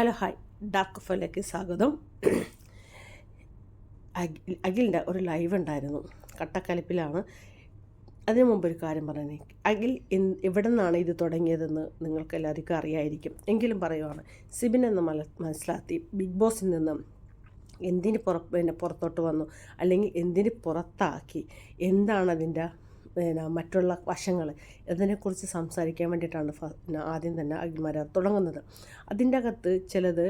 Hello hi. Dark ഫോലേക്ക് സ്വാഗതം. അഖിലിന്റെ ഒരു live ഉണ്ടായിരുന്നു. കട്ടക്കലിപ്പിലാണ്. അതിനു മുമ്പ് ഒരു കാര്യം പറഞ്ഞു അഖിൽ എവിടെ നിന്നാണ് ഇത് തുടങ്ങിയതെന്ന് നിങ്ങൾക്ക് എല്ലാവർക്കും അറിയായിരിക്കും. എങ്കിലും പറയുവാണ് സിബിൻ എന്ന് മല മനസ്സിലാക്കി. ബിഗ് ബോസിൽ നിന്നും എന്തിന് പുറ പിന്നെ പുറത്തോട്ട് വന്നു? അല്ലെങ്കിൽ എന്തിന് പുറത്താക്കി? എന്താണ് അതിന്റെ പിന്നെ മറ്റുള്ള വശങ്ങൾ ഇതിനെക്കുറിച്ച് സംസാരിക്കാൻ വേണ്ടിയിട്ടാണ് ആദ്യം തന്നെ അഖിൽമാരാർ തുടങ്ങുന്നത്. അതിന്റെ അകത്ത് ചിലത്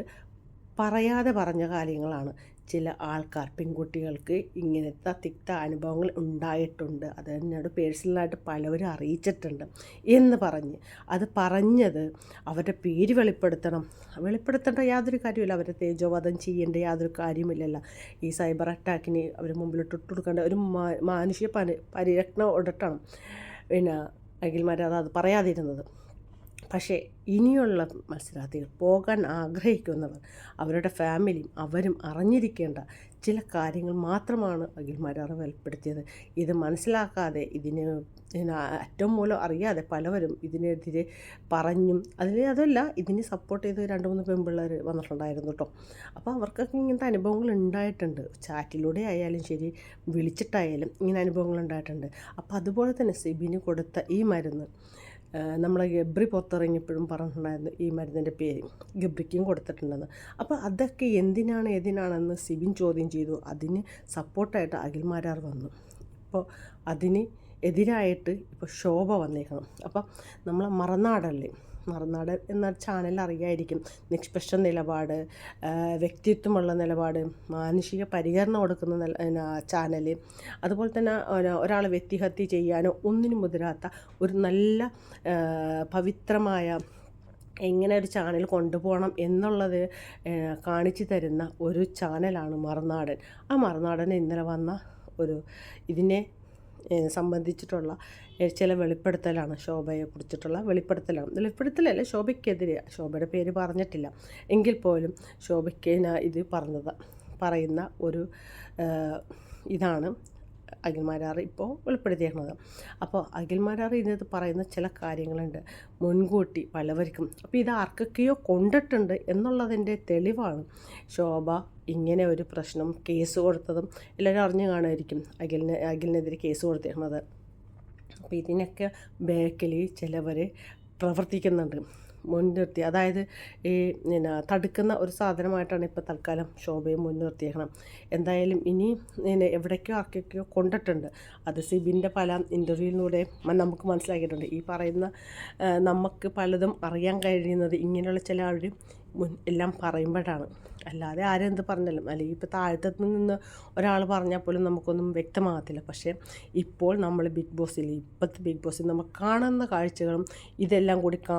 പറയാതെ പറഞ്ഞ കാര്യങ്ങളാണ്. ചില ആൾക്കാർ പെൺകുട്ടികൾക്ക് ഇങ്ങനത്തെ തിക്ത അനുഭവങ്ങൾ ഉണ്ടായിട്ടുണ്ട്. അത് എന്നോട് പേഴ്സണലായിട്ട് പലവരും അറിയിച്ചിട്ടുണ്ട് എന്ന് പറഞ്ഞ്. അത് പറഞ്ഞത് അവരുടെ പേര് വെളിപ്പെടുത്തണം. വെളിപ്പെടുത്തേണ്ട യാതൊരു കാര്യമില്ല അവരെ തേജോവധം ചെയ്യേണ്ട യാതൊരു കാര്യമില്ലല്ലോ ഈ സൈബർ അറ്റാക്കിന് അവർ മുമ്പിലിട്ട് ഇട്ട് കൊടുക്കേണ്ട ഒരു മാനുഷിക പരി പരിരക്ഷണം ഇടട്ടണം പിന്നെ അഖിൽമാരത് അത് പറയാതിരുന്നത്. പക്ഷേ ഇനിയുള്ള മത്സരാർത്ഥികൾ പോകാൻ ആഗ്രഹിക്കുന്നവർ അവരുടെ ഫാമിലിയും അവരും അറിഞ്ഞിരിക്കേണ്ട ചില കാര്യങ്ങൾ മാത്രമാണ് അഖിൽമാരാറ് വെളിപ്പെടുത്തിയത് ഇത് മനസ്സിലാക്കാതെ ഇതിന് അറ്റം മൂലം അറിയാതെ പലവരും ഇതിനെതിരെ പറഞ്ഞും അതിന് അതല്ല ഇതിനെ സപ്പോർട്ട് ചെയ്ത് രണ്ട് മൂന്ന് പെൺപിള്ളേർ വന്നിട്ടുണ്ടായിരുന്നു കേട്ടോ അപ്പോൾ അവർക്കൊക്കെ ഇങ്ങനത്തെ അനുഭവങ്ങൾ ഉണ്ടായിട്ടുണ്ട്. ചാറ്റിലൂടെ ആയാലും ശരി വിളിച്ചിട്ടായാലും ഇങ്ങനെ അനുഭവങ്ങൾ ഉണ്ടായിട്ടുണ്ട്. അപ്പോൾ അതുപോലെ തന്നെ സിബിന് കൊടുത്ത ഈ മരുന്ന് നമ്മളെ ഗബ്രി പുറത്തിറങ്ങിയപ്പോഴും പറഞ്ഞിട്ടുണ്ടായിരുന്നു ഈ മരുന്നിന്റെ പേര്. ഗബ്രിക്കും കൊടുത്തിട്ടുണ്ടെന്ന്. അപ്പോൾ അതൊക്കെ എന്തിനാണ് ഏതിനാണെന്ന് സിബിൻ ചോദ്യം ചെയ്തു. അതിന് സപ്പോർട്ടായിട്ട് അഖിൽമാരാർ വന്നു. അപ്പോൾ അതിന് എതിരായിട്ട് ഇപ്പോൾ ശോഭ വന്നേക്കണം. അപ്പം നമ്മളെ മറനാടല്ലേ മറനാട് എന്ന ചാനൽ അറിയായിരിക്കും. നിഷ്പക്ഷ നിലപാട് വ്യക്തിത്വമുള്ള നിലപാട് മാനുഷിക പരിചരണം കൊടുക്കുന്ന ചാനൽ അതുപോലെ തന്നെ ഒരാൾ വ്യക്തിഹത്യ ചെയ്യാനോ ഒന്നിനും മുതിരാത്ത ഒരു നല്ല പവിത്രമായ എങ്ങനെ ഒരു ചാനൽ കൊണ്ടുപോകണം എന്നുള്ളത് കാണിച്ചു തരുന്ന ഒരു ചാനലാണ് മറുനാടൻ. ആ മറുനാടൻ ഇന്നലെ വന്ന ഒരു ഇതിനെ സംബന്ധിച്ചിട്ടുള്ള ചില വെളിപ്പെടുത്തലാണ് ശോഭയെ കുറിച്ചിട്ടുള്ള വെളിപ്പെടുത്തലാണ്. വെളിപ്പെടുത്തലല്ല ശോഭയ്ക്കെതിരെ ശോഭയുടെ പേര് പറഞ്ഞിട്ടില്ല. എങ്കിൽ പോലും ശോഭയ്ക്ക് ഇത് പറഞ്ഞത് പറയുന്ന ഒരു ഇതാണ്. അഖിൽമാരാർ ഇപ്പോൾ വെളിപ്പെടുത്തിയേക്കുന്നത് അപ്പോൾ അഖിൽമാരാർ ഇതിനകത്ത് പറയുന്ന ചില കാര്യങ്ങളുണ്ട്. മുൻകൂട്ടി പലവർക്കും. അപ്പോൾ ഇത് ആർക്കൊക്കെയോ കൊണ്ടിട്ടുണ്ട് എന്നുള്ളതിന്റെ തെളിവാണ്. ശോഭ ഇങ്ങനെ ഒരു പ്രശ്നം കേസ് കൊടുത്തതും എല്ലാവരും അറിഞ്ഞു കാണുമായിരിക്കും അഖിലിന് അഖിലിനെതിരെ കേസ് കൊടുത്തിരുന്നത്. അപ്പോൾ ഇതിനൊക്കെ ബേക്കിൽ ചിലവർ പ്രവർത്തിക്കുന്നുണ്ട്. മുൻനിർത്തി അതായത് ഈ പിന്നെ തടുക്കുന്ന ഒരു സാധനമായിട്ടാണ് ഇപ്പോൾ തൽക്കാലം ശോഭയെ മുൻനിർത്തിയേക്കണം എന്തായാലും ഇനി പിന്നെ എവിടേക്കോ ആക്കിയൊക്കെയോ കൊണ്ടിട്ടുണ്ട്. അത് സിബിന്റെ പല ഇന്റർവ്യൂവിലൂടെ നമുക്ക് മനസ്സിലാക്കിയിട്ടുണ്ട്. ഈ പറയുന്ന നമുക്ക് പലതും അറിയാൻ കഴിയുന്നത് ഇങ്ങനെയുള്ള ചില ആൾ മുൻ എല്ലാം പറയുമ്പോഴാണ്. അല്ലാതെ ആരും എന്ത് പറഞ്ഞാലും അല്ലെങ്കിൽ ഇപ്പോൾ താഴത്തു നിന്ന് ഒരാൾ പറഞ്ഞാൽ പോലും നമുക്കൊന്നും വ്യക്തമാകത്തില്ല. പക്ഷേ ഇപ്പോൾ നമ്മൾ ബിഗ് ബോസിൽ ഇപ്പോഴത്തെ ബിഗ് ബോസിൽ നമ്മൾ കാണുന്ന കാഴ്ചകളും ഇതെല്ലാം കൂടി കാ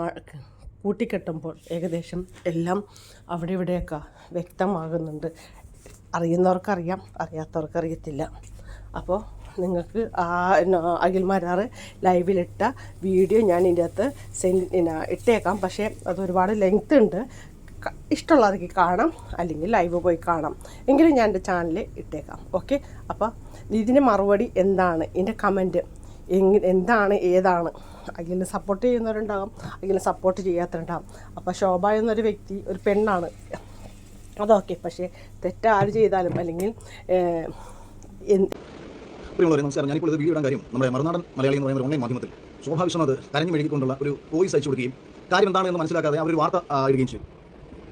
കൂട്ടിക്കെട്ടുമ്പോൾ ഏകദേശം എല്ലാം അവിടെ ഇവിടെയൊക്കെ വ്യക്തമാകുന്നുണ്ട്. അറിയുന്നവർക്കറിയാം അറിയാത്തവർക്കറിയത്തില്ല. അപ്പോൾ നിങ്ങൾക്ക് ആ അഖിൽമാരാറ് ലൈവിലിട്ട വീഡിയോ ഞാൻ ഇതിന്റെ അകത്ത് സെൻഡ് ഇട്ടേക്കാം. പക്ഷേ അത് ഒരുപാട് ലെങ്ത് ഉണ്ട്. ഇഷ്ടമുള്ളവർക്ക് കാണാം അല്ലെങ്കിൽ ലൈവ് പോയി കാണാം. എങ്കിലും ഞാൻ എന്റെ ചാനലിൽ ഇട്ടേക്കാം. ഓക്കെ അപ്പോൾ ഇതിന് മറുപടി എന്താണ്? ഇതിന്റെ കമന്റ് എന്താണ്? ഏതാണ്? അഖിലിനെ സപ്പോർട്ട് ചെയ്യുന്നവരുണ്ടാകും അഖിലിനെ സപ്പോർട്ട് ചെയ്യാത്തവരുണ്ടാകും അപ്പോൾ ശോഭ എന്നൊരു വ്യക്തി ഒരു പെണ്ണാണ്. അതൊക്കെ പക്ഷേ തെറ്റാര് ചെയ്താലും അല്ലെങ്കിൽ എന്ത് നമസ്കാരം. ഞാനിപ്പോൾ ഇത് വീഡിയോ ഇടാൻ കാര്യം നമ്മുടെ മറുനാടൻ മലയാളി എന്ന് പറയുന്ന ഓൺലൈൻ മാധ്യമത്തിൽ ശോഭാ വിശ്വനാഥ് കരഞ്ഞു മെഴുകിക്കൊണ്ടുള്ള ഒരു വോയിസ് അയച്ചു കൊടുക്കുകയും കാര്യം എന്താണെന്ന് മനസ്സിലാക്കാതെ അവർ ഒരു വാർത്ത ഇടുകയും ചെയ്തു.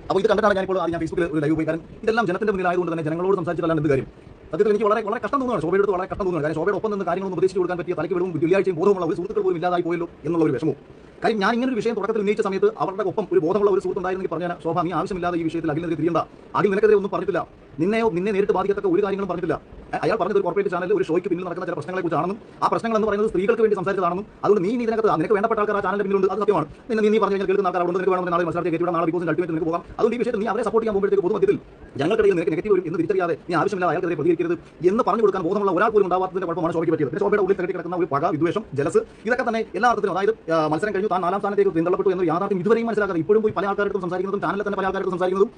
അപ്പോൾ ഇത് കണ്ടിട്ടാണ് ഞാനിപ്പോൾ ആദ്യം ഞാൻ ഫേസ്ബുക്കിൽ ഒരു ലൈവ് പോയി. കാരണം ഇതെല്ലാം ജനത്തിന്റെ മുന്നിലായതുകൊണ്ട് തന്നെ ജനങ്ങളോട് സംസാരിച്ചിട്ടല്ല എന്ത് കാര്യം? സത്യത്തിൽ എനിക്ക് വളരെ വളരെ കഷ്ടം തോന്നുന്നു ശോഭയുടെ അടുത്ത് വളരെ കഷ്ടം തോന്നുന്നു കാരണം ശോഭയുടെ ഒപ്പം കാര്യങ്ങളൊന്നും ഉപദേശിച്ചു കൊടുക്കാൻ പറ്റിയ തലയ്ക്ക് വെളിവും വെള്ളിയാഴ്ചയും ബോധമുള്ള ഒരു സുഹൃത്തുക്കൾ പോലും ഇല്ലാതായി പോയല്ലോ എന്നുള്ള ഒരു വിഷമവും. കാര്യം ഞാൻ ഇങ്ങനെ ഒരു വിഷയം തുടക്കത്തിൽ ഉന്നയിച്ച സമയത്ത് അവരുടെ ഒപ്പം ഒരു ബോധമുള്ള ഒരു സുഹൃത്തുണ്ടായിരുന്നെങ്കിൽ പറഞ്ഞാൽ ശോഭ നീ ആവശ്യമില്ലാതെ ഈ വിഷയത്തിൽ അഖിലിനെതിരെ തിരിയണ്ട. അഖിൽ നിനക്കെതിരെ ഒന്നും പറഞ്ഞിട്ടില്ല. നിന്നെയോ നിന്നെ നേരിട്ട് ബാധിക്കത്തക്ക ഒരു കാര്യങ്ങളും പറഞ്ഞിട്ടില്ല. അയാൾ പറഞ്ഞത് ഒരു കോർപ്പറേറ്റ് ചാനലിൽ ഒരു ഷോയ്ക്ക് പിന്നിൽ നടക്കുന്ന ചില പ്രശ്നങ്ങളെ കുറിച്ചാണെന്നും ആ പ്രശ്നങ്ങൾ എന്ന് പറയുന്നത് സ്ത്രീകൾക്ക് വേണ്ടി സംസാരിച്ചതാണെന്നും അതുകൊണ്ട് നീ ഇതിനകത്ത് നിനക്ക് വേണ്ടപ്പെട്ട ആൾക്കാർ ആ ചാനലിൽ പിന്നിലുണ്ട് അത് സത്യമാണ്. നീ നീ പറഞ്ഞു കഴിഞ്ഞാൽ കേൾക്കുന്ന ആൾക്കാരുണ്ട് നിനക്ക് വേണമെങ്കിൽ നാളെ മത്സരത്തെ കയറ്റി നാളെ ബിക്കോസ് അൾട്ടിമേറ്റ് നിനക്ക് പോകാം. അതുകൊണ്ട് ഈ വിഷയത്തിൽ നീ അവരെ സപ്പോർട്ട് ചെയ്യാൻ പോകുമ്പോഴത്തേക്ക് പൊതുമധ്യത്തിൽ ഞങ്ങൾക്കിടയിൽ നിനക്ക് നെഗറ്റീവ് വരും എന്ന് തിരിച്ചറിയാതെ നീ ആവശ്യമില്ലാതെ അയാൾക്കെതിരെ പ്രതികരിക്കരുത് എന്ന് പറഞ്ഞു കൊടുക്കാൻ ബോധമുള്ള ഒരാൾ പോലും ഉണ്ടാവാത്തതിന്റെ കുഴപ്പമാണ് ഷോയ്ക്ക് പറ്റിയത്. പിന്നെ ഷോയുടെ ഉള്ളിൽ തകട്ടി കിടക്കുന്ന ഒരു പക വിദ്വേഷം ജലസ് ഇതൊക്കെ തന്നെ എല്ലാ അർത്ഥത്തിലും അതായത് മത്സരം കഴിഞ്ഞു താൻ നാലാം സ്ഥാനത്തേക്ക് പിന്തള്ളപ്പെട്ടു എന്ന യാഥാർത്ഥ്യം ഇതുവരെയും മനസ്സിലാക്കാതെ ഇപ്പോഴും പോയി പല ആൾക്കാരുടെ സംസാരിക്കുന്നതും ചാനലിൽ തന്നെ പല ആൾക്കാരുടെ സംസാരിക്കുന്നതും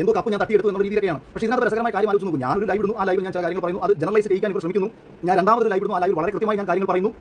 എന്തോ കപ്പ് ഞാൻ തട്ടിയെടുത്തു എന്നുള്ള രീതിയിലൊക്കെയാണ്. പക്ഷേ ഇതിനകത്ത് രസകരമായ കാര്യം ആലോചിച്ച് നോക്കും. ഞാൻ ഒരു ലൈവ് ഇടുന്നു ആ ലൈവിൽ ഞാൻ ചില കാര്യങ്ങൾ പറയുന്നു. അത് ജനറലൈസ് ചെയ്യാൻ ഇവർ ശ്രമിക്കുന്നു ഞാൻ രണ്ടാമത് ലൈവ് ഇടുന്നു ആ ലൈവിൽ വളരെ കൃത്യമായി ഞാൻ കാര്യങ്ങൾ പറയുന്നു.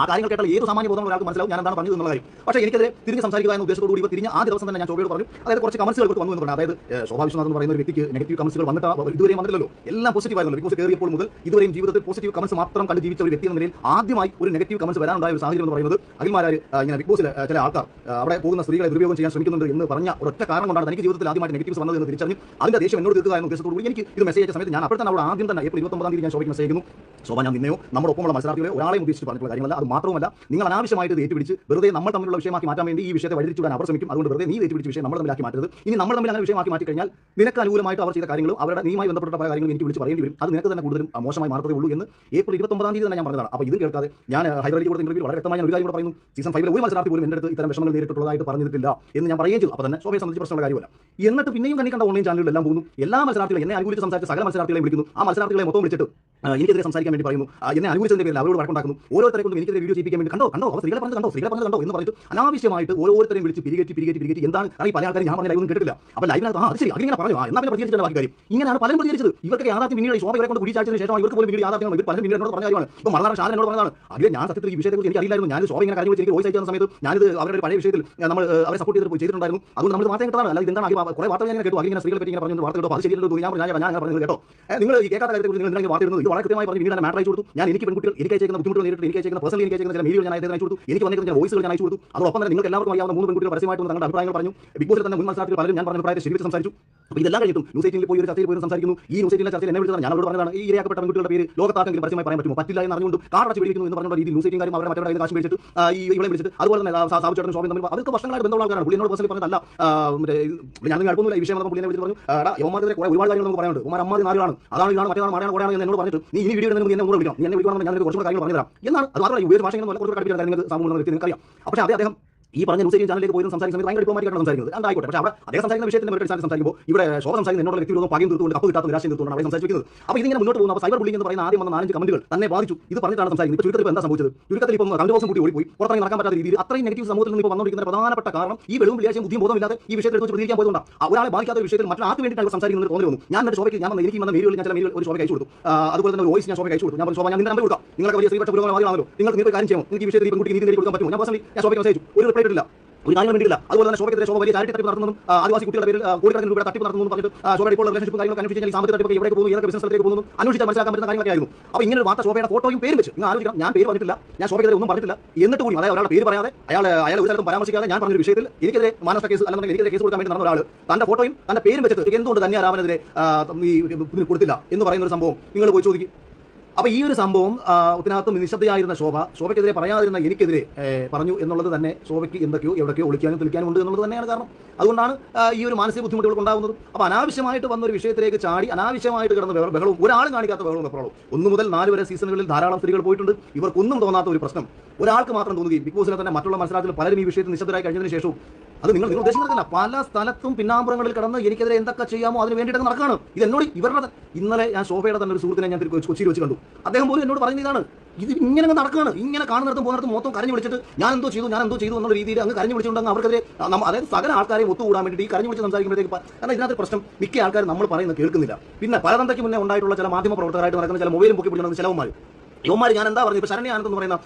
ആ കാര്യങ്ങൾ കേട്ടാൽ ഏത് സാമാന്യ ബോധം ഒരാൾക്ക് മനസ്സിലാവും ഞാൻ എന്താണ് പറഞ്ഞത് എന്നുള്ള കാര്യം. പക്ഷേ എനിക്കെതിരെ തിരിഞ്ഞ് സംസാരിക്കുക എന്ന ഉദ്ദേശത്തോടുകൂടി ഇപ്പോൾ തിരിഞ്ഞ ആ ദിവസം തന്നെ ഞാൻ ശോഭയോട് പറഞ്ഞു. അതായത് കുറച്ച് കമൻസുകൾ വന്നു എന്ന് പറഞ്ഞു അതായത് ശോഭാ എന്ന് പറയുന്ന ഒരു വ്യക്തിക്ക് നെഗറ്റീവ് കമൻസുകൾ വന്നിട്ട് ഇതുവരെ ഇതുവരെയും വന്നില്ലല്ലോ എല്ലാം പോസിറ്റീവ് ആയിരുന്നു ബിക്കോസ് കയറിയപ്പോൾ മുതൽ ഇതുവരെയും ജീവിതത്തിൽ പോസിറ്റീവ് കമൻസ് മാത്രം കണ്ട് ജീവിച്ച ഒരു വ്യക്തി എന്ന നിലയിൽ ആദ്യമായി ഒരു നെഗറ്റീവ് കമൻസ് വരാനുണ്ടായ ഒരു സാഹചര്യം എന്ന് പറയുന്നത് അഖിൽമാരാർ ഇങ്ങനെ ബിഗ് ബോസിലെ ചില ആൾക്കാർ അവിടെ പോകുന്ന സ്ത്രീകളെ ദുരുപയോഗം ചെയ്യാൻ ശ്രമിക്കുന്നുണ്ട് എന്ന് പറഞ്ഞ ഒറ്റ കാരണം കൊണ്ടാണ് എനിക്ക് ജീവിതത്തിൽ ആദ്യമായിട്ട് നെഗറ്റീവ്സ് വന്നത് എന്ന് തിരിച്ചറിഞ്ഞ് അതിന്റെ ദേഷ്യം എന്നോട് തീർക്കുക എന്ന ഉദ്ദേശത്തോടു കൂടി എനിക്ക് ഇത് മെസ്സേജ് സമയത്ത് ഞാൻ അപ്പോൾ തന്നെ അവിടെ ആദ്യം തന്നെ ഏപ്രിൽ ഇരുപത്തൊമ്പതാം തീയതി ഞാൻ ശോഭയ്ക്ക് മെസ്സേജ് ചെയ്യുന്നു ശോഭ ഞാൻ നിന്നെയോ നമ്മുടെ ഒപ്പമുള്ള മത്സരാർത്ഥികളെ ഒരാളെയും ഉദ്ദേശിച്ച് പറഞ്ഞിട്ടുള്ള കാര്യമല്ല അത് മാത്രമല്ല നിങ്ങൾ അനാവശ്യമായിട്ട് ഏറ്റുപിടിച്ച് വെറുതെ നമ്മൾ തമ്മിലുള്ള വിഷയമാക്കി മാറ്റാൻ വേണ്ടി ഈ വിഷയത്തെ വഴിതിരിച്ചുവിടാൻ അവർ ശ്രമിക്കും. അതുകൊണ്ട് വെറുതെ നീ ഏറ്റുപിടിച്ച വിഷയം നമ്മൾ തമ്മിലാക്കി മാറ്റരുത്. ഇനി നമ്മൾ തമ്മിൽ അങ്ങനെ വിഷയമാക്കി മാറ്റി കഴിഞ്ഞാൽ നിനക്ക് അനുകൂലമായിട്ട് അവർ ചെയ്ത കാര്യങ്ങളും അവരുടെ നീയുമായി ബന്ധപ്പെട്ട പല കാര്യങ്ങളും എനിക്ക് വിളിച്ച് പറയേണ്ടി വരും. അത് നിനക്ക് തന്നെ കൂടുതലും മോശമായി മാറത്തേ ഉള്ളൂ എന്ന് ഏപ്രിൽ ഇരുപത്തൊമ്പതാം തീയതി തന്നെ ഞാൻ പറഞ്ഞതാണ്. അപ്പോൾ ഇത് കേൾക്കാതെ ഞാൻ ഹൈദരാബാദ് കൊടുത്ത ഇന്റർവ്യൂ വളരെ വ്യക്തമായി ഞാൻ ഒരു കാര്യം കൂടെ പറയുന്നു. സീസൺ ഫൈവിൽ ഒരു മത്സരാർത്ഥി പോലും എന്റെ അടുത്ത് ഇത്തരം വിഷമങ്ങൾ നേരിട്ടുള്ളതായിട്ട് പറഞ്ഞിട്ടില്ല എന്ന് ഞാൻ പറയുകയും ചെയ്തു. അപ്പോൾ തന്നെ ശോഭയെ സംബന്ധിച്ച് പ്രശ്നമുള്ള കാര്യമല്ല. എന്നിട്ട് പിന്നെയും കണ്ട ഓൺലൈൻ ചാനലുകളെല്ലാം പോകുന്നു. എല്ലാ മത്സരാർത്ഥികളും എന്നെ അനുകൂലിച്ച് സംസാരിച്ച സകല മത്സരാർത്ഥികളെ വിളിക്കുന്നു. ആ മത്സരാർത്ഥികളെ മൊത്തം വിളിച്ചിട്ട് എനിക്കെതിരെ സംസാരിക്കാൻ വേണ്ടി പറയുന്നു. എന്നെ അനുകൂലിച്ചതിന്റെ പേരിൽ അവരോട് വഴക്കുണ്ടാക്കുന്നു. ഓരോരുത്തരെ കൊണ്ട് എനിക്കെതിരെ വീഡിയോ ചെയ്യിപ്പിക്കാൻ വേണ്ടി കണ്ടോ? കണ്ടോ? അവർ സ്ത്രീകളെ പറഞ്ഞത് കണ്ടോ? സ്ത്രീകളെ പറഞ്ഞത് കണ്ടോ? എന്ന് പറഞ്ഞിട്ട് അനാവശ്യമായിട്ട് ഓരോരുത്തരെയും വിളിച്ച് പിരികേറ്റി പിരികേറ്റി പിരികേറ്റി. എന്താണ്? കാരണം പല ആൾക്കാരും ഞാൻ പറഞ്ഞ ലൈവൊന്നും കേട്ടില്ല അപ്പോൾ ലൈവിനകത്ത് ആ അത് ശരി. അങ്ങനെ പറഞ്ഞു. ആ എന്നാ പിന്നെ പ്രതികരിച്ചിട്ട് ബാക്കി കാര്യം ഇങ്ങനെയാണ് പലരും പ്രതികരിച്ചത്. ഇവർക്ക് യാഥാർത്ഥ്യം പിന്നീട് ഈ ശോഭ ഇവരെ കൊണ്ട് കുടിച്ചാഴ്ചയ്ക്ക് ശേഷം ഇവർക്ക് പോലും വീഡിയോ യാഥാർത്ഥ്യങ്ങൾ ഇവർ പലരും പിന്നീട് എന്നോട് പറഞ്ഞ കാര്യമാണ്. ഇപ്പോൾ മലനാട് ഷാൻ എന്നോട് പറഞ്ഞതാണ്. അതിൽ ഞാൻ സത്യത്തിൽ ഈ വിഷയത്തെക്കുറിച്ച് എനിക്ക് ഞാൻ ശോഭ ഇങ്ങനെ കാര്യങ്ങൾ എനിക്ക് വോയിസ് അയച്ച സമയത്ത് ഞാനിത് അവരുടെ പഴയ വിഷയത്തിൽ നമ്മൾ അവരെ സപ്പോർട്ട് ചെയ്തിട്ട് ചെയ്തിട്ടുണ്ടായിരുന്നു. അതുകൊണ്ട് നമ്മൾ വാർത്ത കേട്ടതാണ് അല്ല ഇതെന്താണ്? കുറേ വാർത്തകൾ ഞാൻ കേട്ടു. അങ്ങനെ സ്ത്രീകളെ പറ്റി ഇങ്ങനെ പറഞ്ഞു വാർത്ത കേട്ടോ. അത് ശരിയല്ലോ ഞാൻ ഞാൻ ഞാൻ പറഞ്ഞത് കേട്ടോ. നിങ്ങൾ ഈ കേൾക്കാത്ത കാര്യത്തെക്കുറിച്ച് നിങ്ങൾ വാർത്ത ഇടുന്നത്? ഇത് വളരെ കൃത്യമായി പറഞ്ഞു പിന്നീട് മാറ്റർ അയച്ചു കൊടുത്തു. ഞാൻ എനിക്ക് പെൺകുട്ടികൾ എനിക്ക് അയച്ചേക്കുന്ന ബുദ്ധിമുട്ടുകൾ നേരിട്ട് എനിക്ക് അയച്ചേക്കുന്ന പേഴ്സണലി എനിക്ക് അയച്ചേക്കുന്ന ചില മീഡിയകൾ ഞാൻ അയച്ചു കൊടുത്തു. എനിക്ക് വന്നിരിക്കുന്ന ചില വോയിസുകൾ ഞാൻ അയച്ചു കൊടുത്തു. അതോടൊപ്പം തന്നെ നിങ്ങൾക്ക് എല്ലാവർക്കും അറിയാവുന്ന മൂന്ന് പെൺകുട്ടികൾ പരസ്യമായിട്ട് തങ്ങളുടെ അഭിപ്രായങ്ങൾ പറഞ്ഞു. ബിഗ് ബോസിൽ തന്നെ മുൻ മത്സരാർത്ഥികൾ പലരും ഞാൻ പറഞ്ഞ അഭിപ്രായത്തെ ശരിവെച്ച് സംസാരിച്ചു. അപ്പോൾ ഇതെല്ലാം കഴിഞ്ഞിട്ടും ന്യൂസ് എയ്റ്റീനിൽ പോയി ഒരു ചർച്ചയിൽ പോയി സംസാരിക്കുന്നു. ഈ ന്യൂസ് എയ്റ്റീനിലെ ചർച്ചയിൽ എന്നെ വിളിച്ചതാണ്. ഞാൻ അവരോട് പറഞ്ഞതാണ് ഈ ഇരയാക്കപ്പെട്ട പെൺകുട്ടികളുടെ പേര് ലോകത്താർക്കെങ്കിലും പരസ്യമായി പറയാൻ പറ്റുമോ? പറ്റില്ല എന്ന് അറിഞ്ഞുകൊണ്ട് കാർ അടച്ച് പിടിക്കുന്നു എന്ന് പറഞ്ഞ രീതി ന്യൂസ് എയ്റ്റീൻ കാര്യം അവരുടെ മറ്റവരുടെ കാശ് മേടിച്ചിട്ട് ഈ ഇവിടെ വിളിച്ചിട്ട് അതുപോലെ തന്നെ സാ- സാബു ചേട്ടൻ ശോഭയും തമ്മിൽ അവർക്ക് വർഷങ്ങളായി ബന്ധമുള്ള ആൾക്കാരാണ്. പുള്ളിനോട് പേഴ്സണലി പറഞ്ഞതല്ല. മറ്റേ ഞാൻ അടുപ്പൊന്നുമില്ല ഈ വിഷയം നമ്മൾ പുള്ളിനെ വിളിച്ചിട്ട് പറഞ്ഞു എടാ യവന്മാർക്കെതിരെ കുറേ ഒരുപാട് കാര്യങ്ങൾ നമുക്ക് പറയാനുണ്ട്. ഉമാർ അമ്മാതി നാലുകളാണ് അതാണ് ഇതാണ് മറ്റേതാണ് മഴയാണ് കൂടെയാണ് എന്നോട് പറഞ്ഞിട്ട് നീ ഇനി വീഡിയോ മുമ്പ് എന്നെ വിളിക്കണം. നീ എന്നെ വിളിക്കണം ഞാൻ കുറച്ചുകൂടെ കാര്യങ്ങൾ പറഞ്ഞു തരാം എന്നാണ് അത് മാത്രമല്ല ഈ ഉപയോഗ ഭാഷ നല്ല കുറച്ച് കടുപ്പിച്ച കാര്യങ്ങൾ നിങ്ങൾക്ക് വ്യക്തി നിങ്ങൾക്കറിയാം. പക്ഷേ അതേ അദ്ദേഹം ഈ പറഞ്ഞ ന്യൂസ് ചാനലിലേക്ക് പോയിരുന്നു സംസാരിക്കുന്ന സമയത്ത് ഭയങ്കര ഡിപ്ലോമാറ്റിക്കാണ് സംസാരിക്കുന്നത്. അതായിക്കോട്ടെ പക്ഷേ അവിടെ അദ്ദേഹം സംസാരിക്കുന്ന വിഷയത്തിന്റെ ഒരു സംസാരിക്കുമ്പോൾ ഇവിടെ ശോഭ സംസാരിക്കുന്ന എന്നോട് വ്യക്തികളൊന്നും പകയും തീർത്തുകൊണ്ട് കപ്പ് കിട്ടാത്ത നിരാശയും തീർത്തുകൊണ്ട് അവിടെ സംസാരിക്കുന്നത് അപ്പോൾ ഇതിങ്ങനെ മുന്നോട്ട് പോകുന്ന. സൈബർ ബുള്ളിംഗ് എന്ന് പറയുന്ന ആദ്യം വന്ന നാലഞ്ച് കമന്റുകൾ തന്നെ ബാധിച്ചു. ഇത് പറഞ്ഞിട്ടാണ് സംസാരിക്കുന്നത്. ഇപ്പോൾ ചുരുക്കത്തിൽ എന്താ സംഭവിച്ചത്? ചുരുക്കത്തിൽ ഇപ്പം രണ്ട് ദിവസം കൂടി ഓടിപ്പോയി. പുറത്തിറങ്ങി നടക്കാൻ പറ്റാത്ത രീതിയിൽ അത്രയും നെഗറ്റീവ് സമൂഹത്തിൽ നിന്ന് ഇപ്പോൾ വന്നുകൊണ്ടിരിക്കുന്ന പ്രധാനപ്പെട്ട കാരണം ഈ വെളും വിളിയാശയും ബുദ്ധിയും ബോധമില്ലാതെ ഈ വിഷയത്തിൽ വെച്ച് പ്രതികരിക്കാൻ പോയതുകൊണ്ടാണ്. ഒരാളെ ബാധിക്കാത്ത ഒരു വിഷയത്തിൽ മറ്റൊരാൾക്ക് വേണ്ടിയിട്ടാണ് സംസാരിക്കുന്നത് തോന്നി വന്നു. ഞാൻ എന്റെ ശോഭയ്ക്ക് ഞാൻ വന്ന എനിക്ക് വന്ന മെയിലുകൾ ഞാൻ ചില മെയിലുകൾ ഒരു ശോഭ അയച്ചു കൊടുത്തു. അതുപോലെ തന്നെ വോയിസ് ഞാൻ ശോഭ അയച്ചു കൊടുത്തു. ഞാൻ ശോഭ ഞാൻ നിന്റെ നമ്പർ കൊടുക്കാം. നിങ്ങൾക്ക് വലിയ സ്ത്രീപക്ഷ പുരോഗമനമാണല്ലോ നിങ്ങൾക്ക് നിങ്ങൾക്ക് കാര്യം ചെയ്യാം നിങ്ങൾക്ക് ഈ വിഷയത്തിൽ പെൺകുട്ടി നീതി നേടി കൊടുക്കാൻ പറ്റുമോ? ഞാൻ പേഴ്സണലി ഞാൻ ശോഭയ്ക്ക് അയച്ചു. ഒരു റിപ്ലൈ ഇട്ടില്ല ഒരു കാര്യം വേണ്ടിയില്ല അതുപോലെ തന്നെ ശോഭയ്ക്കെതിരെ ശോഭ വലിയ ചാരിറ്റി തട്ടിപ്പ് നടത്തുന്നതും ആദിവാസി കുട്ടികളുടെ പേരിൽ കോടിക്കണക്കിന് രൂപയുടെ തട്ടിപ്പ് നടത്തുന്നതും പറഞ്ഞിട്ട് ശോഭയുടെ ഇപ്പോൾ റിലേഷൻഷിപ്പ് കാര്യങ്ങൾ അന്വേഷിച്ച് കഴിഞ്ഞാൽ ഈ സാമ്പത്തിക തട്ടിപ്പ് എവിടെ പോകുന്നു ഏതൊക്കെ ബിസിനസ് സ്ഥലത്തേക്ക് പോകുന്നു അന്വേഷിച്ചാൽ മനസ്സിലാക്കാൻ പറ്റുന്ന കാര്യങ്ങളൊക്കെ ആയിരുന്നു. അപ്പോൾ ഇങ്ങനെ ഒരു വാർത്ത ശോഭയുടെ ഫോട്ടോയും പേരും വെച്ച് നിങ്ങൾ ആലോചിക്കണം ഞാൻ പേര് പറഞ്ഞിട്ടില്ല ഞാൻ ശോഭയ്ക്കെതിരെ ഒന്നും പറഞ്ഞിട്ടില്ല. എന്നിട്ട് കൂടി അതായത് ഒരാളുടെ പേര് പറയാതെ അയാൾ അയാൾ ഒരു സ്ഥലത്തും പരാമർശിക്കാതെ ഞാൻ പറഞ്ഞൊരു വിഷയത്തിൽ എനിക്കെതിരെ മാനസിക കേസ് അല്ലെങ്കിൽ എനിക്കെതിരെ കേസ് കൊടുക്കാൻ വേണ്ടി നടന്ന ഒരാൾ തന്റെ ഫോട്ടോയും തന്റെ പേരും വെച്ചിട്ട് എന്തുകൊണ്ട് തന്നെ രാമനെതിരെ കൊടുത്തില്ല എന്ന് പറയുന്ന ഒരു സംഭവം. നിങ്ങൾ പോയി ചോദിക്കും. അപ്പോൾ ഈ ഒരു സംഭവം ഇതിനകത്ത് നിശബ്ദയായിരുന്ന ശോഭ ശോഭയ്ക്കെതിരെ പറയാതിരുന്ന എനിക്കെതിരെ പറഞ്ഞു എന്നുള്ളത് തന്നെ ശോഭയ്ക്ക് എന്തൊക്കെയോ എവിടെയൊക്കെയോ ഒളിക്കാനും തെളിക്കാനും ഉണ്ട് എന്നുള്ളത് തന്നെയാണ് കാരണം. അതുകൊണ്ടാണ് ഈ ഒരു മാനസിക ബുദ്ധിമുട്ടുകൾ ഉണ്ടാകുന്നത്. അപ്പോൾ അനാവശ്യമായിട്ട് വന്ന ഒരു വിഷയത്തിലേക്ക് ചാടി അനാവശ്യമായിട്ട് കിടന്ന ബഹളം- ബഹളവും ഒരാളും കാണിക്കാത്ത ബഹളവും എപ്പോഴും ഒന്ന് മുതൽ നാല് വരെ സീസണുകളിൽ ധാരാളം സ്ത്രീകൾ പോയിട്ടുണ്ട്. ഇവർക്കൊന്നും തോന്നാത്ത ഒരു പ്രശ്നം. ഒരാൾക്ക് മാത്രം തോന്നുകയും ബിഗ് ബോസിനെ തന്നെ മറ്റുള്ള മത്സരത്തിൽ പലരും ഈ വിഷയത്തിൽ നിശബ്ദരായി കഴിഞ്ഞതിന് ശേഷവും അത് നിങ്ങൾ നിങ്ങൾ ഉദ്ദേശിക്കുന്നില്ല പല സ്ഥലത്തും പിന്നാമ്പുറങ്ങളിൽ കടന്ന് എനിക്കെതിരെ എന്തൊക്കെ ചെയ്യാമോ അതിന് വേണ്ടിയിട്ട് നടക്കുകയാണ്. ഇത് എന്നോട് ഇവരുടെ ഇന്നലെ ഞാൻ ശോഭയുടെ തന്നെ ഒരു സുഹൃത്തിനെ ഞാൻ കൊച്ചിയിൽ വെച്ച് കണ്ടു. അദ്ദേഹം പോലും എന്നോട് പറയുന്ന ഇതാണ്. ഇത് ഇങ്ങനെ നടക്കാണ് ഇങ്ങനെ കാണുന്നിടത്തും പോകുന്നിടത്തും മൊത്തം കരഞ്ഞു വിളിച്ചിട്ട് ഞാൻ എന്തോ ചെയ്തു ഞാൻ എന്തോ ചെയ്തു എന്നുള്ള രീതിയിൽ അങ്ങ് കരഞ്ഞു വിളിച്ചുകൊണ്ട് അവർക്കെതിരെ അതായത് സകല ആൾക്കാരെയും ഒത്തുകൂടാൻ വേണ്ടിയിട്ട് ഈ കരഞ്ഞു വിളിച്ച് സംസാരിക്കുമ്പോഴത്തേക്ക് കാരണം ഇതിനകത്ത് പ്രശ്നം മിക്ക ആൾക്കാരും നമ്മൾ പറയുന്നത് കേൾക്കുന്നില്ല. പിന്നെ പലതന്തയ്ക്ക് മുന്നേ ഉണ്ടായിട്ടുള്ള ചില മാധ്യമ പ്രവർത്തകരായിട്ട് നടക്കുന്ന ചില മൊബൈലും പൊക്കി പിടിക്കുന്ന ചിലവന്മാർ യുവമാർ ഞാൻ എന്താ പറഞ്ഞു ഇപ്പോൾ ശരണ്യ ആനന്ദ് എന്ന് പറയുന്ന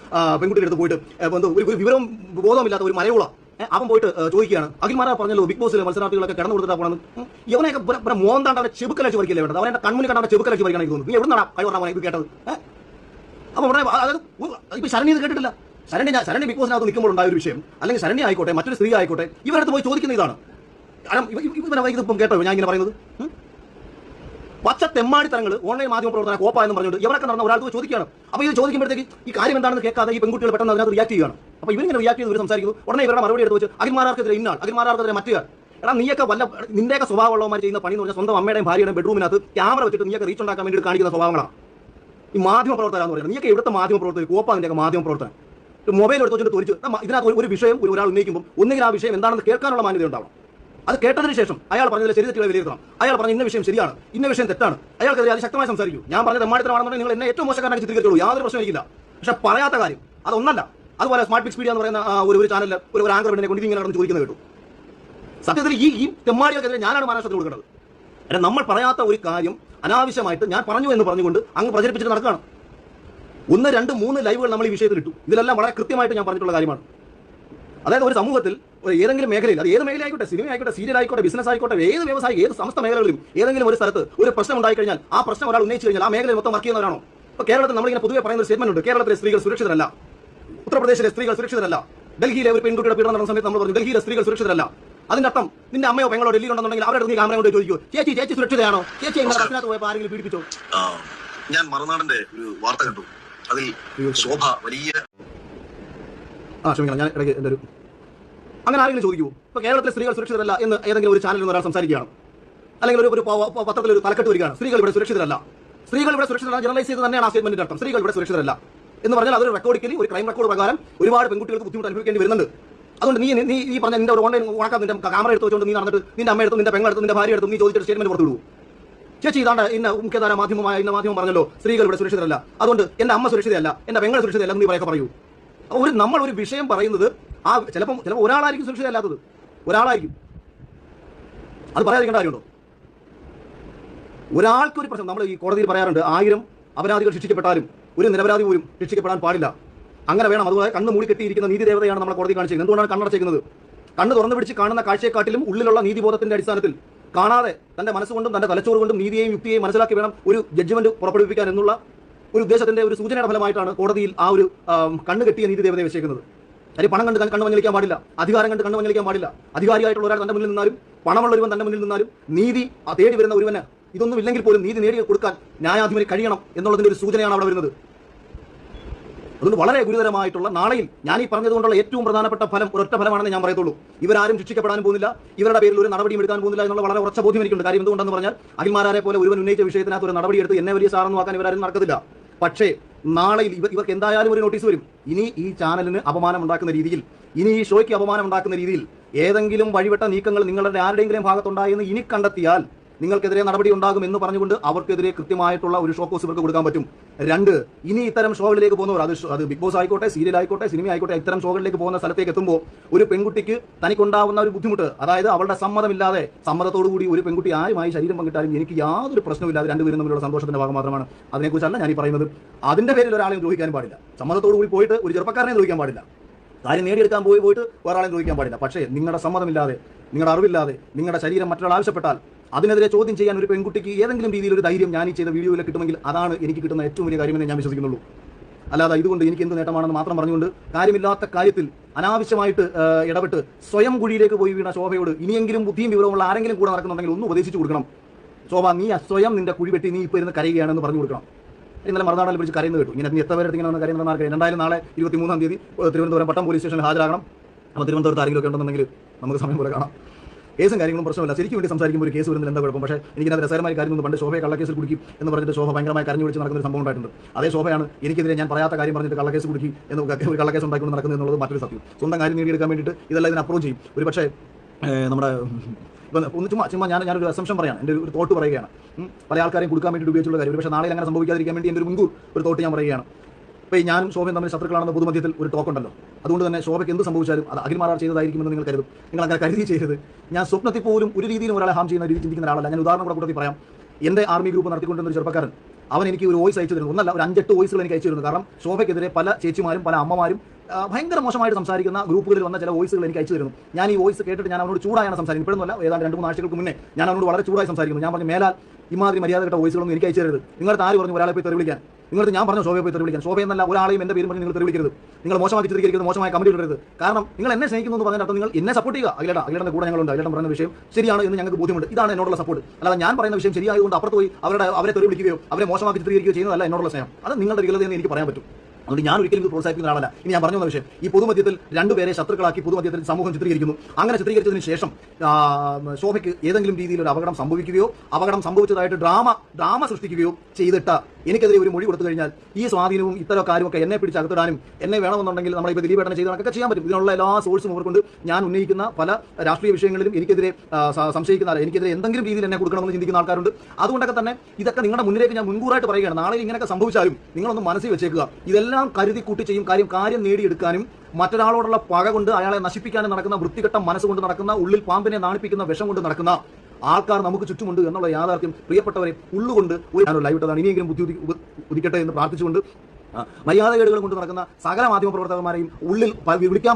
പെൺകുട്ടിയുടെ അടുത്ത് പോയിട്ട് ഒരു വിവരം ബോധമില്ലാത്ത ഒരു മലയോള അവൻ പോയിട്ട് ചോദിക്കുകയാണ്. അഖിൽമാരാ പറഞ്ഞല്ലോ ബിഗ് ബോസിലെ മത്സരാർത്ഥികളൊക്കെ കിടന്നു കൊടുത്തിട്ടാ പോകണം ഇവനെയൊക്കെ ഇവിടെ- മോന്താണ്ട് അവന്റെ ചെബുക്കലച്ച് വരിക്കില്ല വേണ്ടത്? അവനെ കൺമുന്നിൽ കണ്ട അവന്റെ ചെബുക്കലച്ച് വരിക്കണം എനിക്ക് തോന്നുന്നു. നീ എവിടെ നടാ കഴിവ് ഇത് കേട്ടത്? അപ്പോൾ അപ്പൊ ഉടനെ ഇപ്പൊ ശരണി ഇത് കേട്ടിട്ടില്ല. ശരണി ഞാൻ ശരണി ബിഗ് ബോസിനകത്ത് നിൽക്കുമ്പോൾ ഉണ്ടായ ഒരു വിഷയം. അല്ലെങ്കിൽ ശരണി ആയിക്കോട്ടെ മറ്റൊരു സ്ത്രീ ആയിക്കോട്ടെ ഇവരടുത്ത് പോയി ചോദിക്കുന്ന ഇതാണ്. ഇവനെ ഇതിപ്പം കേട്ടോ ഞാൻ ഇങ്ങനെ പറയുന്നത്? പച്ച തെമ്മാടിത്തരങ്ങൾ ഓൺലൈൻ മാധ്യമ പ്രവർത്തന കോപ്പ എന്ന് പറഞ്ഞുകൊണ്ട് ഇവരൊക്കെ നടന്ന ഒരാൾക്ക് ചോദിക്കുകയാണ്. അപ്പോൾ ഇത് ചോദിക്കുമ്പോഴത്തേക്ക് ഈ കാര്യം എന്താണെന്ന് കേൾക്കാതെ ഈ പെൺകുട്ടികൾ പെട്ടെന്ന് അതിനകത്ത് റിയാക്ട് ചെയ്യുകയാണ്. അപ്പോൾ ഇവരിങ്ങനെ റിയാക്ട് ചെയ്ത് ഇവർ സംസാരിക്കുന്നു. ഉടനെ ഇവരുടെ മറുപടി എടുത്ത് വെച്ച് അഗിമാരാർക്കെതിരെ ഇന്നാൾ. അഗിമാരാർക്കെതിരെ മറ്റേ എടാ നീയൊക്കെ വല്ല നിന്റെയൊക്കെ സ്വഭാവമുള്ളവന്മാർ ചെയ്യുന്ന പണി എന്ന് പറഞ്ഞാൽ സ്വന്തം അമ്മയുടെയും ഭാര്യയുടെയും ബെഡ്റൂമിനകത്ത് ക്യാമറ വെച്ചിട്ട് നീയൊക്കെ റീച്ച് ഉണ്ടാക്കാൻ വേണ്ടി കാണിക്കുന്ന സ്വഭാവങ്ങളാണ് ഈ മാധ്യമ പ്രവർത്തകരാന്ന് പറയുന്നത്. നീയൊക്കെ ഇവിടുത്തെ മാധ്യമ പ്രവർത്തകർ കോപ്പ നിന്റെയൊക്കെ മാധ്യമ പ്രവർത്തകൻ. മൊബൈൽ എടുത്ത് വെച്ചിട്ട് തോരിച്ച് ഇതിനകത്ത് ഒരു- ഒരു വിഷയം ഒരു ഒരാൾ ഉന്നയിക്കുമ്പോൾ ഒന്നുകിൽ ആ വിഷയം എന്താണെന്ന് കേൾക്കാനുള്ള മാന്യത ഉണ്ടാവണം. അത് കേട്ടതിന് ശേഷം അയാൾ പറഞ്ഞതിൽ ശരി തെറ്റുകൾ വിലയിരുത്തണം അയാൾ പറഞ്ഞ ഇന്ന വിഷയം ശരിയാണ് ഇന്ന വിഷയം തെറ്റാണ്. അയാൾക്കെതിരെ അത് ശക്തമായി സംസാരിക്കും. ഞാൻ പറഞ്ഞത് എമ്മാടിത്തരമാണെന്നുണ്ടെങ്കിൽ നിങ്ങൾ എന്നെ ഏറ്റവും മോശക്കാരനായി ചിത്രീകരിച്ചോളൂ. യാതൊരു പ്രശ്നമില്ല പക്ഷെ പറയാത്ത കാര്യം അതൊന്നല്ല. അതുപോലെ സ്മാർട്ട് പിക്സ് മീഡിയ എന്ന് പറയുന്ന ഒരു ഒരു ചാനലിൽ ഒരു ഒരു ആങ്കർ പെണ്ണിനെ കൊണ്ട് ഇങ്ങനെ നടന്ന് ചോദിക്കുന്നത് കേട്ടു. സത്യത്തിൽ ഈ ഈ തെമ്മാടികൾക്കെതിരെ ഞാനാണ് മഹാരാഷ്ട്രത്തിൽ കൊടുക്കേണ്ടത്. അല്ല നമ്മൾ പറയാത്ത ഒരു കാര്യം അനാവശ്യമായിട്ട് ഞാൻ പറഞ്ഞു എന്ന് പറഞ്ഞുകൊണ്ട് അങ്ങ് പ്രചരിപ്പിച്ചിട്ട് നടക്കുകയാണ്. ഒന്ന് രണ്ട് മൂന്ന് ലൈവുകൾ നമ്മൾ ഈ വിഷയത്തിൽ ഇട്ടു ഇതിലെല്ലാം വളരെ കൃത്യമായിട്ട് ഞാൻ പറഞ്ഞിട്ടുള്ള കാര്യമാണ്. അതായത് ഒരു സമൂഹത്തിൽ ഏതെങ്കിലും മേഖലയിൽ അത് ഏത് മേഖല ആയിക്കോട്ടെ സിനിമ ആയിക്കോട്ടെ സീരിയൽ ആയിക്കോട്ടെ ബിസിനസ് ആയിക്കോട്ടെ ഏത് വ്യവസായം ഏത് സമസ്ത മേഖലകളിലും ഏതെങ്കിലും ഒരു സ്ഥലത്ത് ഒരു പ്രശ്നം ഉണ്ടായി കഴിഞ്ഞാൽ ആ പ്രശ്നം ഒരാൾ ഉന്നയിച്ചു കഴിഞ്ഞാൽ ആ മേഖലയിൽ മൊത്തം വർക്ക് ചെയ്യുന്നവരാണോ? ഇപ്പോൾ കേരളത്തിൽ നമ്മളിങ്ങനെ പൊതുവെ പറയുന്ന ഒരു സ്റ്റേറ്റ്മെന്റ് ഉണ്ട്. കേരളത്തിലെ സ്ത്രീകൾ സുരക്ഷിതരല്ല. ഉത്തർപ്രദേശിലെ സ്ത്രീകൾ സുരക്ഷിതരല്ല. ഡൽഹിയിലെ ഒരു പെൺകുട്ടിയുടെ പീഡനം നടന്ന സമയത്ത് നമ്മൾ പറഞ്ഞു ഡൽഹിയിലെ സ്ത്രീകൾ സുരക്ഷിതരല്ല. അതിന്റെ അർത്ഥം നിന്റെ അമ്മയോ പെങ്ങളോ ഡൽഹിയിൽ ഉണ്ടെന്നുണ്ടെങ്കിൽ അവരുടെ നീ ക്യാമറ കൊണ്ട് ചോദിക്കൂ ചേച്ചി ചേച്ചി സുരക്ഷിതയാണോ? ചേച്ചി എങ്ങനെ പോയപ്പോൾ ആരെങ്കിലും പീഡിപ്പിച്ചോ? ഞാൻ മറുനാടിന്റെ ഒരു വാർത്ത കണ്ടു. അതിൽ ശോഭ വലിയ ആ ക്ഷമിക്കണം ഞാൻ ഇടയ്ക്ക് എന്റെ ഒരു അങ്ങനെ ആരെങ്കിലും ചോദിക്കൂ ഇപ്പോൾ കേരളത്തിലെ സ്ത്രീകൾ സുരക്ഷിതരല്ല എന്ന് ഏതെങ്കിലും ഒരു ചാനലിൽ നിന്ന് ഒരാൾ സംസാരിക്കുകയാണ്. അല്ലെങ്കിൽ ഒരു ഒരു പത്രത്തിൽ ഒരു തലക്കെട്ട് വരികയാണ് സ്ത്രീകൾ ഇവിടെ സുരക്ഷിതരല്ല. സ്ത്രീകൾ ഇവിടെ സുരക്ഷിതരല്ല ജനറലൈസ് ചെയ്ത് തന്നെയാണ് ആ സ്റ്റേറ്റ്മെന്റിന്റെ അർത്ഥം. സ്ത്രീകൾ ഇവിടെ സുരക്ഷിതരല്ല. എന്ന് പറഞ്ഞാൽ അതൊരു റെക്കോർഡിക്കലി ഒരു ക്രൈം റെക്കോർഡ് പ്രകാരം ഒരുപാട് പെൺകുട്ടികൾക്ക് ബുദ്ധിമുട്ട് അനുഭവിക്കേണ്ടി വരുന്നുണ്ട്. അതുകൊണ്ട് നീ നീ ഈ പറഞ്ഞ നിന്റെ ഒരു ഓൺലൈൻ ഉണക്കാൻ നിന്റെ ക്യാമറ എടുത്ത് വെച്ചുകൊണ്ട് നീ നടന്നിട്ട് നിന്റെ അമ്മ എടുത്തു നിന്റെ പെങ്ങളെടുത്ത് നിന്റെ ഭാര്യ എടുത്തു നീ ചോദിച്ചിട്ട് സ്റ്റേറ്റ്മെന്റ് പുറത്തു വിടുവോ ചേച്ചി ഇതാണ്ട് ഇന്ന മുഖ്യധാര മാധ്യമമായ ഇന്ന മാധ്യമം പറഞ്ഞല്ലോ സ്ത്രീകൾ ഇവിടെ സുരക്ഷിതരല്ല. അതുകൊണ്ട് എന്റെ അമ്മ സുരക്ഷിതയല്ല എന്റെ പെങ്ങൾ സുരക്ഷിതയല്ല എന്ന് നീ പറയൊക്കെ പറയൂ. ഒരു നമ്മൾ ഒരു വിഷയം പറയുന്നത് ആ ചിലപ്പം ചിലപ്പോൾ ഒരാളായിരിക്കും സുരക്ഷിതയല്ലാത്തത്. ഒരാളായിരിക്കും. അത് പറയാതിരിക്കേണ്ട കാര്യമുണ്ടോ? ഒരാൾക്കൊരു പ്രശ്നം നമ്മൾ ഈ കോടതിയിൽ പറയാറുണ്ട് ആയിരം അപരാധികൾ ശിക്ഷിക്കപ്പെട്ടാലും ഒരു നിരപരാധി പോലും രക്ഷിക്കപ്പെടാൻ പാടില്ല. അങ്ങനെ വേണം. അതുപോലെ കണ്ണ് മൂടി കെട്ടിയിരിക്കുന്ന നീതി ദേവതയാണ് നമ്മൾ കോടതി കാണിച്ചിരിക്കുന്നത് എന്തുകൊണ്ടാണ് കണ്ണടച്ചിരിക്കുന്നത് കണ്ണ് തുറന്നു പിടിച്ച് കാണുന്ന കാഴ്ചയെക്കാട്ടിലും ഉള്ളിലുള്ള നീതിബോധത്തിന്റെ അടിസ്ഥാനത്തിൽ കാണാതെ തന്റെ മനസ്സുകൊണ്ടും തന്റെ തലച്ചോറ് കൊണ്ടും നീതിയെയും യുക്തിയെയും മനസ്സിലാക്കി വേണം ഒരു ജഡ്ജ്മെന്റ് പുറപ്പെടുവിക്കാൻ എന്നുള്ള ഒരു ഉദ്ദേശത്തിന്റെ ഒരു സൂചനയുടെ ഫലമായിട്ടാണ് കോടതിയിൽ ആ ഒരു കണ്ണ് കെട്ടിയ നീതി ദേവതയെ വെച്ചേക്കുന്നത്. അതിൽ പണം കണ്ട് കണ്ണ് മഞ്ഞളിക്കാൻ പാടില്ല. അധികാരം കണ്ട് കണ്ണ് മഞ്ഞളിക്കാൻ പാടില്ല. അധികാരിയായിട്ടുള്ള ഒരാൾ തന്റെ മുന്നിൽ നിന്നാലും പണമുള്ള ഒരുവൻ തന്റെ മുന്നിൽ നിന്നാലും നീതി തേടി വരുന്ന ഒരുവന് ഇതൊന്നും ഇല്ലെങ്കിൽ പോലും നീതി നേടി കൊടുക്കാൻ ന്യായാധിപന് കഴിയണം എന്നുള്ളതിന്റെ ഒരു സൂചനയാണ് അവിടെ വരുന്നത്. അതുകൊണ്ട് വളരെ ഗുരുതരമായിട്ടുള്ള നാളെയിൽ ഞാൻ ഈ പറഞ്ഞതുകൊണ്ടുള്ള ഏറ്റവും പ്രധാനപ്പെട്ട ഫലം ഒരൊറ്റ ഫലമാണെന്ന് ഞാൻ പറയത്തുള്ളൂ. ഇവരാരും ശിക്ഷിക്കപ്പെടാൻ പോകുന്നില്ല. ഇവരുടെ പേരിൽ ഒരു നടപടിയും എടുക്കാൻ പോകുന്നില്ല എന്നുള്ള വളരെ ഉറച്ച ബോധ്യം എനിക്കുണ്ട്. കാര്യം എന്തുകൊണ്ടെന്ന് പറഞ്ഞാൽ അഖിൽമാരെ പോലെ ഒരുവൻ ഉന്നയിച്ച വിഷയത്തിനകത്ത് ഒരു നടപടി എടുത്ത് എന്നെ വലിയ സാറെന്ന് വാക്കാൻ ഇവരാരും നടക്കത്തില്ല. പക്ഷേ നാളെയിൽ ഇവർ ഇവർക്ക് എന്തായാലും ഒരു നോട്ടീസ് വരും. ഇനി ഈ ചാനലിന് അപമാനം ഉണ്ടാക്കുന്ന രീതിയിൽ ഇനി ഈ ഷോയ്ക്ക് അപമാനം ഉണ്ടാക്കുന്ന രീതിയിൽ ഏതെങ്കിലും വഴിവിട്ട നീക്കങ്ങൾ നിങ്ങളുടെ ആരുടെയെങ്കിലും ഭാഗത്തുണ്ടായെന്ന് ഇനി കണ്ടെത്തിയാൽ നിങ്ങൾക്കെതിരെ നടപടി ഉണ്ടാകും എന്ന് പറഞ്ഞുകൊണ്ട് അവർക്കെതിരെ കൃത്യമായിട്ടുള്ള ഒരു ഷോക്കോസ് ഇവർക്ക് കൊടുക്കാൻ പറ്റും. രണ്ട് ഇനി ഇത്തരം ഷോകളിലേക്ക് പോകുന്നവർ അത് അത് ബിഗ് ബോസ് ആയിക്കോട്ടെ സീരിയൽ ആയിക്കോട്ടെ സിനിമ ആയിക്കോട്ടെ ഇത്തരം ഷോകളിലേക്ക് പോകുന്ന സ്ഥലത്തേക്ക് എത്തുമ്പോൾ ഒരു പെൺകുട്ടിക്ക് തനിക്കുണ്ടാവുന്ന ഒരു ബുദ്ധിമുട്ട് അതായത് അവളുടെ സമ്മതമില്ലാതെ കൂടി ഒരു പെൺകുട്ടി ആരുമായി ശരീരം പങ്കിട്ടാലും എനിക്ക് യാതൊരു പ്രശ്നമില്ലാതെ രണ്ടുപേരും തമ്മിലുള്ള സന്തോഷത്തിന്റെ ഭാഗം മാത്രമാണ്. അതിനെക്കുറിച്ചല്ല ഞാൻ ഈ പറയുന്നത്. അതിന്റെ പേരിൽ ഒരാളെയും ദ്രോഹിക്കാൻ പാടില്ല. കൂടി പോയിട്ട് ഒരു ചെറുപ്പക്കാരനെ ദ്രോഹിക്കാൻ പാടില്ല. കാര്യം നേടിയെടുക്കാൻ പോയി പോയിട്ട് വേറെ ആളെയും ദ്രോഹിക്കാൻ പാടില്ല. പക്ഷേ നിങ്ങളുടെ സമ്മതമില്ലാതെ നിങ്ങളുടെ അറിവില്ലാതെ നിങ്ങളുടെ ശരീരം മറ്റൊരാൾ ആവശ്യപ്പെട്ടാൽ അതിനെതിരെ ചോദ്യം ചെയ്യാൻ ഒരു പെൺകുട്ടിക്ക് ഏതെങ്കിലും രീതിയിൽ ഒരു ധൈര്യം ഞാൻ ഈ ചെയ്ത വീഡിയോയിൽ കിട്ടുമെങ്കിൽ അതാണ് എനിക്ക് കിട്ടുന്ന ഏറ്റവും വലിയ കാര്യമെന്ന് ഞാൻ വിശ്വസിക്കുന്നുള്ളൂ. അല്ലാതെ ഇതുകൊണ്ട് എനിക്ക് എന്ത് നേട്ടമാണെന്ന് മാത്രം പറഞ്ഞുകൊണ്ട് കാര്യമില്ലാത്ത കാര്യത്തിൽ അനാവശ്യമായിട്ട് ഇടപെട്ട് സ്വയം കുഴിയിലേക്ക് പോയി വീണ ശോഭയോട് ഇനിയെങ്കിലും ബുദ്ധിയും വിവരമുള്ള ആരെങ്കിലും കൂടെ നടക്കുന്നുണ്ടെങ്കിൽ ഒന്ന് ഉപദേശിച്ചു കൊടുക്കണം. ശോഭ നീ സ്വയം നിന്റെ കുഴി വെട്ടി നീ ഇപ്പോൾ ഇരുന്ന് കരയുകയാണെന്ന് പറഞ്ഞു കൊടുക്കണം. ഇന്നലെ മറുനാടിൽ വിളിച്ച് കരയുന്നത് കേട്ടു. ഇങ്ങനെ നീ എത്ര പേരെ ഇങ്ങനെ കരയുന്ന ആർക്കും രണ്ടായാലും നാളെ ഇരുപത്തി മൂന്നാം തീയതി തിരുവനന്തപുരം പട്ടം പോലീസ് സ്റ്റേഷനിൽ ഹാജരാകണം. അപ്പോൾ തിരുവനന്തപുരത്ത് ആരെങ്കിലും ഒക്കെ ഉണ്ടെന്നുണ്ടെങ്കിൽ നമുക്ക് സമയം പോലെ കാണാം. കേസും കാര്യങ്ങളും പ്രശ്നമില്ല. ശരിക്കും വേണ്ടി സംസാരിക്കുമ്പോൾ ഒരു കേസ് വരുന്നതിൽ എന്താ കുഴപ്പം? പക്ഷേ എനിക്കത് രസകരമായ കാര്യം ഒന്ന് പണ്ട് ശോഭയെ കള്ളക്കേസിൽ കുടുക്കി എന്ന് പറഞ്ഞിട്ട് ശോഭ ഭയങ്കരമായി കരഞ്ഞു വിളിച്ച് നടക്കുന്ന ഒരു സംഭവം ഉണ്ടായിട്ടുണ്ട്. അതേ ശോഭയാണ് എനിക്കെതിരെ ഞാൻ പറയാത്ത കാര്യം പറഞ്ഞിട്ട് കള്ളക്കേസ് കുടുക്കി എന്ന് ഒരു കള്ളക്കേസ് ഉണ്ടാക്കിക്കൊണ്ട് നടക്കുന്നത് എന്നുള്ളത് മറ്റൊരു സത്യം. സ്വന്തം കാര്യം നേടിയെടുക്കാൻ വേണ്ടിയിട്ട് ഇതെല്ലാം ഇതിനെ അപ്രോച്ച് ചെയ്യും. ഒരു പക്ഷേ നമ്മുടെ ഒന്ന് ചുമ്മാ ചുമ്മാ ഞാൻ ഞാനൊരു അസംഷൻ പറയാം എന്റെ ഒരു തോട്ട് പറയുകയാണ്. പല ആൾക്കാരെയും കൊടുക്കാൻ വേണ്ടി ഉപയോഗിച്ചുള്ള കാര്യം. പക്ഷേ നാളെ അങ്ങനെ സംഭവിക്കാതിരിക്കാൻ വേണ്ടി എന്റെ ഒരു മുൻകൂർ ഒരു തോട്ട് ഞാൻ പറയുകയാണ്. ഇപ്പോൾ ഞാനും ശോഭയും തമ്മിൽ ശത്രുക്കളാണെന്ന പൊതുമധ്യത്തിൽ ഒരു ടോക്ക് ഉണ്ടല്ലോ. അതുകൊണ്ട് തന്നെ ശോഭയ്ക്ക് എന്ത് സംഭവിച്ചാലും അത് അഖിൽമാരാർ ചെയ്തതായിരിക്കുമെന്ന് നിങ്ങൾ കരുതും. നിങ്ങൾ അങ്ങനെ കരുതി ചെയ്തത് ഞാൻ സ്വപ്നത്തിൽ പോലും ഒരു രീതിയിലും ഒരാളെ ഹാം ചെയ്യുന്ന രീതി ചിന്തിക്കുന്ന ഒരാളല്ല. ഞാൻ ഉദാഹരണം കൂടെ കൂട്ടത്തിൽ പറയാം. എന്റെ ആർമി ഗ്രൂപ്പ് നടത്തിക്കൊണ്ടിരുന്ന ഒരു ചെറുപ്പക്കാരൻ അവൻ എനിക്ക് ഒരു വോയിസ് അയച്ചു തരുന്നു. ഒന്നല്ല ഒരു അഞ്ചെട്ട് വോയിസുകൾ എനിക്ക് അയച്ചു തരുന്നു. കാരണം ശോഭയ്ക്കെതിരെ പല ചേച്ചിമാരും പല അമ്മമാരും ഭയങ്കര മോശമായിട്ട് സംസാരിക്കുന്ന ഗ്രൂപ്പുകളിൽ വന്ന ചില വോയിസുകൾ എനിക്ക് അയച്ചു തരുന്നു. ഞാൻ ഈ വോയിസ് കേട്ടിട്ട് ഞാൻ അവനോട് ചൂടായാണ് സംസാരിക്കുന്നത്. ഇപ്പോഴൊന്നുമല്ല ഏതാണ്ട് രണ്ട് മൂന്ന് ആഴ്ചകൾക്ക് മുന്നേ ഞാൻ അവനോട് വളരെ ചൂടായി സംസാരിക്കുന്നു. ഞാൻ പറഞ്ഞു മേലാൽ ഇമാതിരി മര്യാദ കേട്ട വോയിസുകളൊന്നും എനിക്ക് അയച്ചു തരരുത്. നിങ്ങളുടെ ആര് പറഞ്ഞു ഒരാളെ പോയി തെറി വിളിക്കാൻ? നിങ്ങൾക്ക് ഞാൻ പറഞ്ഞു ശോഭയെ പോയി തെറി വിളിക്കാൻ. ശോഭ എന്നല്ല ഒരാളെയും എന്റെ പേരും പറഞ്ഞ് നിങ്ങൾ തെറി വിളിക്കരുത്. നിങ്ങൾ മോശമായി ചിത്രീകരിക്കരുത് മോശമായ കമന്റ് ഇടരുത്. കാരണം നിങ്ങൾ എന്നെ സ്നേഹിക്കുന്നു എന്ന് പറഞ്ഞിട്ട് നിങ്ങൾ എന്നെ സപ്പോർട്ട് ചെയ്യുക. അഖിലേട്ട അഖിലേട്ടന്റെ കൂടെ ഞങ്ങളുണ്ട്. അഖിലേട്ടൻ പറയുന്ന വിഷയം ശരിയാണ് എന്ന് ഞങ്ങൾക്ക് ബോധ്യമുണ്ട്. ഇതാണ് എന്നോടുള്ള സപ്പോർട്ട് അല്ലാതെ ഞാൻ പറയുന്ന വിഷയം ശരിയായതുകൊണ്ട് അപ്പുറത്ത് പോയി അവരുടെ അവരെ തെറി വിളിക്കുകയോ അവരെ മോശമാക്കി ചിത്രീകരിക്കുകയോ ചെയ്യുന്നതല്ല എന്നോടുള്ള സ്നേഹം. അത് നിങ്ങളുടെ രീതിയിൽ എനിക്ക് പറയാൻ പറ്റും. അതുകൊണ്ട് ഞാൻ ഒരിക്കലും ഇത് പ്രോത്സാഹിപ്പിക്കുന്ന ആളല്ല. ഇനി ഞാൻ പറഞ്ഞ വിഷയം ഈ പൊതുമധ്യത്തിൽ രണ്ടുപേരെ ശത്രുക്കളാക്കി പൊതുമധ്യത്തിൽ സമൂഹം ചിത്രീകരിക്കുന്നു. അങ്ങനെ ചിത്രീകരിച്ചതിന് ശേഷം ശോഭയ്ക്ക് ഏതെങ്കിലും രീതിയിൽ ഒരു അപകടം സംഭവിക്കുകയോ അപകടം സംഭവിച്ചതായിട്ട് ഡ്രാമ ഡ്രാമ സൃഷ്ടിക്കുകയോ ചെയ്തിട്ട് എനിക്കെതിരെ ഒരു മൊഴി കൊടുത്തു കഴിഞ്ഞാൽ ഈ സ്വാധീനവും ഇത്തരം കാര്യമൊക്കെ എന്നെ പിടിച്ച് അകത്തിടാനും എന്നെ വേണമെന്നുണ്ടെങ്കിൽ നമ്മളിപ്പോൾ ദിലീപേട്ടനെ ചെയ്ത് കണക്കൊക്കെ ചെയ്യാൻ പറ്റും. ഇതിനുള്ള എല്ലാ സോഴ്സും ഇവർക്കൊണ്ട്. ഞാൻ ഉന്നയിക്കുന്ന പല രാഷ്ട്രീയ വിഷയങ്ങളിലും എനിക്കെതിരെ സംശയിക്കുന്ന എനിക്കെതിരെ എന്തെങ്കിലും രീതിയിൽ എന്നെ കൊടുക്കണമെന്ന് ചിന്തിക്കുന്ന ആൾക്കാരുണ്ട്. അതുകൊണ്ടൊക്കെ തന്നെ ഇതൊക്കെ നിങ്ങളുടെ മുന്നിലേക്ക് ഞാൻ മുൻകൂറായിട്ട് പറയുകയാണ്. നാളെ ഇങ്ങനെയൊക്കെ സംഭവിച്ചാലും നിങ്ങളൊന്ന് മനസ്സിൽ വെച്ചേക്കുക. ഇതെല്ലാം കരുതി കൂട്ടി ചെയ്യും കാര്യം കാര്യം നേടിയെടുക്കാനും മറ്റൊരാളോടുള്ള പക കൊണ്ട് അയാളെ നശിപ്പിക്കാനും നടക്കുന്ന വൃത്തികെട്ട മനസ്സുകൊണ്ട് നടക്കുന്ന ഉള്ളിൽ പാമ്പിനെ നാണിപ്പിക്കുന്ന വിഷം കൊണ്ട് നടക്കുന്ന ആൾക്കാർ നമുക്ക് ചുറ്റുമുണ്ട് എന്നുള്ള യാഥാർത്ഥ്യം പ്രിയപ്പെട്ടവരെ ഉള്ളുകൊണ്ട് ഒരു ഞാനൊരു ലൈവ് ഇട്ടതാണ്. ഇനിയെങ്കിലും ബുദ്ധി ഉദിക്കട്ടെ എന്ന് പ്രാർത്ഥിച്ചുകൊണ്ട് മര്യാദ മര്യാദകേടുകൾ കൊണ്ട് നടക്കുന്ന സകല മാധ്യമ പ്രവർത്തകന്മാരെയും ഉള്ളിൽ വിളിക്കാൻ